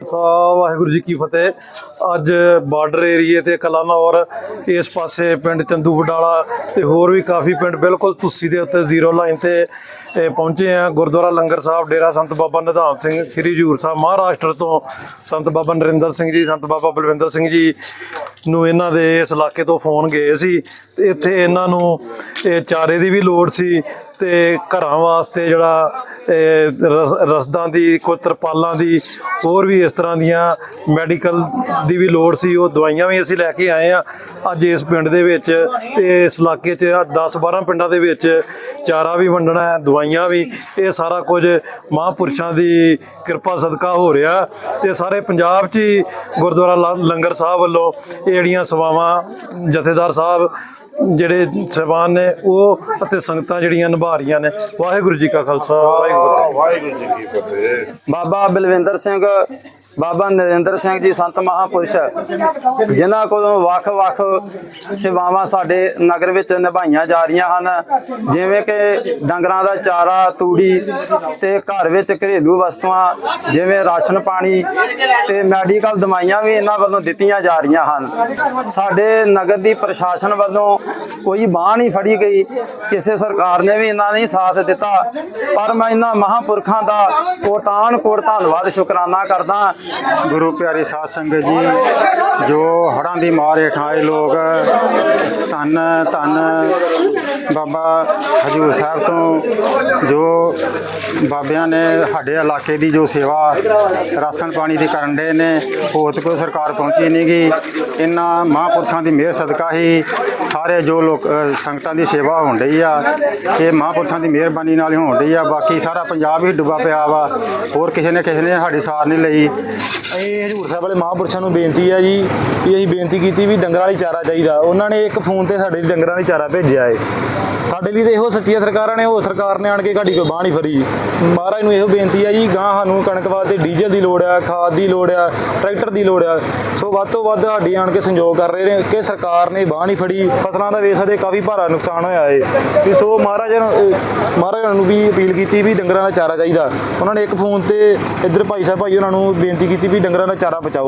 ਸਾ ਵਾਹਿਗੁਰੂ ਜੀ ਕੀ ਫਤਿਹ। ਅੱਜ ਬਾਰਡਰ ਏਰੀਏ ਤੇ ਕਲਾਨੌਰ ਇਸ ਪਾਸੇ ਪਿੰਡ ਚੰਦੂ ਵਡਾਲਾ ਤੇ ਹੋਰ ਵੀ ਕਾਫੀ ਪਿੰਡ ਬਿਲਕੁਲ ਤੁਸੀ ਦੇ ਉੱਤੇ ਜ਼ੀਰੋ ਲਾਈਨ ਤੇ ਪਹੁੰਚੇ ਆ। ਗੁਰਦੁਆਰਾ ਲੰਗਰ ਸਾਹਿਬ, ਡੇਰਾ ਸੰਤ ਬਾਬਾ ਨਿਧਾਨ ਸਿੰਘ, ਸ੍ਰੀ ਹਜੂਰ ਸਾਹਿਬ ਮਹਾਰਾਸ਼ਟਰ ਤੋਂ ਸੰਤ ਬਾਬਾ ਨਰਿੰਦਰ ਸਿੰਘ ਜੀ, ਸੰਤ ਬਾਬਾ ਬਲਵਿੰਦਰ ਸਿੰਘ ਜੀ ਨੂੰ ਇਹਨਾਂ ਦੇ ਇਸ ਇਲਾਕੇ ਤੋਂ ਫੋਨ ਗਏ ਸੀ। ਤੇ ਇੱਥੇ ਇਹਨਾਂ ਨੂੰ, ਇਹ ਚਾਰੇ ਦੀ ਵੀ ਲੋੜ ਸੀ। ਤੇ ਘਰਾਂ ਵਾਸਤੇ ਜਿਹੜਾ, ਇਹ ਰਸ- ਰਸਦਾਂ ਦੀ, ਕੋਈ ਤਰਪਾਲਾਂ ਦੀ, ਹੋਰ ਵੀ ਇਸ ਤਰ੍ਹਾਂ ਦੀਆਂ ਮੈਡੀਕਲ ਦੀ ਵੀ ਲੋੜ ਸੀ, ਉਹ ਦਵਾਈਆਂ ਵੀ ਅਸੀਂ ਲੈ ਕੇ ਆਏ ਆ ਅੱਜ ਇਸ ਪਿੰਡ ਦੇ ਵਿੱਚ ਤੇ ਇਸ ਇਲਾਕੇ 'ਚ 10 12 ਪਿੰਡਾਂ ਦੇ ਵਿੱਚ ਚਾਰਾ ਵੀ ਵੰਡਣਾ ਹੈ, ਦਵਾਈਆਂ ਵੀ, ਇਹ ਸਾਰਾ ਕੁਝ ਮਹਾਂਪੁਰਸ਼ਾਂ ਦੀ ਕਿਰਪਾ ਸਦਕਾ ਹੋ ਰਿਹਾ। ਤੇ ਸਾਰੇ ਪੰਜਾਬ 'ਚ ਹੀ ਗੁਰਦੁਆਰਾ ਲ- ਲੰਗਰ ਸਾਹਿਬ ਵੱਲੋਂ ਇਹ ਜਿਹੜੀਆਂ ਸੇਵਾਵਾਂ ਜਥੇਦਾਰ ਸਾਹਿਬ ਜਿਹੜੇ ਸਹਿਬਾਨ ਨੇ ਉਹ ਅਤੇ ਸੰਗਤਾਂ ਜਿਹੜੀਆਂ ਨਿਭਾ ਰਹੀਆਂ ਨੇ ਵਾਹਿਗੁਰੂ ਜੀ ਕਾ ਖਾਲਸਾ ਵਾਹਿਗੁਰੂ ਜੀ ਕੀ ਫਤਿਹ। ਵਾਹਿਗੁਰੂ ਜੀ ਕੀ ਫਤਿਹ ਬਾਬਾ ਬਲਵਿੰਦਰ ਸਿੰਘ ਬਾਬਾ ਨਰਿੰਦਰ ਸਿੰਘ ਜੀ, ਸੰਤ ਮਹਾਪੁਰਸ਼, ਜਿਨ੍ਹਾਂ ਕੋਲੋਂ ਵੱਖ-ਵੱਖ ਸੇਵਾਵਾਂ ਸਾਡੇ ਨਗਰ ਵਿੱਚ ਨਿਭਾਈਆਂ ਜਾ ਰਹੀਆਂ ਹਨ। ਜਿਵੇਂ ਕਿ ਡੰਗਰਾਂ ਦਾ ਚਾਰਾ, ਤੂੜੀ ਤੇ ਘਰ ਵਿੱਚ ਘਰੇਲੂ ਵਸਤੂਆਂ, ਜਿਵੇਂ ਰਾਸ਼ਨ ਪਾਣੀ ਤੇ ਮੈਡੀਕਲ ਦਵਾਈਆਂ ਵੀ ਇਹਨਾਂ ਵੱਲੋਂ ਦਿੱਤੀਆਂ ਜਾ ਰਹੀਆਂ ਹਨ। ਸਾਡੇ ਨਗਰ ਦੀ ਪ੍ਰਸ਼ਾਸਨ ਵੱਲੋਂ ਕੋਈ ਬਾਹ ਨਹੀਂ ਫੜੀ ਗਈ, ਕਿਸੇ ਸਰਕਾਰ ਨੇ ਵੀ ਇਹਨਾਂ ਨੇ ਸਾਥ ਦਿੱਤਾ। ਪਰ ਮੈਂ ਇਹਨਾਂ ਮਹਾਂਪੁਰਖਾਂ ਦਾ ਕੋਟਾਨ ਕੋਟ ਧੰਨਵਾਦ, ਸ਼ੁਕਰਾਨਾ ਕਰਦਾ ਗੁਰੂ ਪਿਆਰੀ ਸਾਧ ਸੰਗਤ ਜੀ, ਜੋ ਹੜ੍ਹਾਂ ਦੀ ਮਾਰ ਹੇਠਾਂ ਆਏ ਲੋਕ, ਧੰਨ ਧੰਨ ਬਾਬਾ ਹਜੂਰ ਸਾਹਿਬ ਤੋਂ, ਜੋ ਬਾਬਿਆਂ ਨੇ ਸਾਡੇ ਇਲਾਕੇ ਦੀ ਜੋ ਸੇਵਾ ਰਾਸ਼ਨ ਪਾਣੀ ਦੀ ਕਰਨ ਦੇ ਨੇ ਹੋਤ ਕੋਈ ਸਰਕਾਰ ਪਹੁੰਚੀ ਨਹੀਂ ਗਈ ਇਹਨਾਂ ਮਹਾਂਪੁਰਸ਼ਾਂ ਦੀ ਮਿਹਰ ਸਦਕਾ ਹੀ ਸਾਰੇ ਜੋ ਲੋਕ ਸੰਗਤਾਂ ਦੀ ਸੇਵਾ ਹੋਣ ਰਹੀ ਆ, ਇਹ ਮਹਾਂਪੁਰਸ਼ਾਂ ਦੀ ਮਿਹਰਬਾਨੀ ਨਾਲ ਹੀ ਹੋਣ ਰਹੀ ਆ। ਬਾਕੀ ਸਾਰਾ ਪੰਜਾਬ ਹੀ ਡੁੱਬਾ ਪਿਆ ਵਾ। ਹੋਰ ਕਿਸੇ ਨੇ ਕਿਸੇ ਨੇ ਸਾਡੀ ਸਾਰ ਨਹੀਂ ਲਈ। ਅਸੀਂ ਹਜੂਰ ਸਾਹਿਬ ਵਾਲੇ ਮਹਾਂਪੁਰਸ਼ਾਂ ਨੂੰ ਬੇਨਤੀ ਆ ਜੀ, ਵੀ ਅਸੀਂ ਬੇਨਤੀ ਕੀਤੀ ਵੀ ਡੰਗਰਾਂ ਵਾਲੀ ਚਾਰਾ ਚਾਹੀਦਾ। ਉਹਨਾਂ ਨੇ ਇੱਕ ਫੋਨ ਤੇ ਸਾਡੇ ਲਈ ਡੰਗਰਾਂ ਲਈ ਚਾਰਾ ਭੇਜਿਆ ਏ। ਸਾਡੇ ਲਈ ਤਾਂ ਇਹੋ ਸੱਚੀਆਂ ਸਰਕਾਰਾਂ ਨੇ, ਉਹ ਸਰਕਾਰ ਨੇ ਆਣ ਕੇ ਸਾਡੀ ਕੋਈ ਬਾਂਹ ਨਹੀਂ ਫਰੀ ਮਹਾਰਾਜ ਨੂੰ ਇਹੋ ਬੇਨਤੀ ਹੈ ਜੀ ਗਾਂ ਸਾਨੂੰ ਕਣਕ ਵਾਸਤੇ ਡੀਜ਼ਲ ਦੀ ਲੋੜ ਆ, ਖਾਦ ਦੀ ਲੋੜ ਆ, ਟਰੈਕਟਰ ਦੀ ਲੋੜ ਆ। ਸੋ ਵੱਧ ਤੋਂ ਵੱਧ ਸਾਡੀ ਆਣ ਕੇ ਸੰਯੋਗ ਕਰ ਰਹੇ ਨੇ ਕਿ ਸਰਕਾਰ ਨੇ ਬਾਂਹ ਨਹੀਂ ਫੜੀ, ਫਸਲਾਂ ਦਾ ਵੇਸ ਦੇ ਕਾਫੀ ਭਾਰਾ ਨੁਕਸਾਨ ਹੋਇਆ ਏ। ਵੀ ਸੋ ਮਹਾਰਾਜ ਨੂੰ- ਮਹਾਰਾਜ ਨੂੰ ਵੀ ਅਪੀਲ ਕੀਤੀ ਵੀ ਡੰਗਰਾਂ ਦਾ ਚਾਰਾ ਚਾਹੀਦਾ। ਉਹਨਾਂ ਨੇ ਇੱਕ ਫੋਨ ਤੇ ਇੱਧਰ ਭਾਈ ਸਾਹਿਬ, ਭਾਈ ਉਹਨਾਂ ਨੂੰ ਬੇਨਤੀ ਕੀਤੀ ਵੀ ਡੰਗਰਾਂ ਦਾ ਚਾਰਾ ਪਹੁੰਚਾਓ।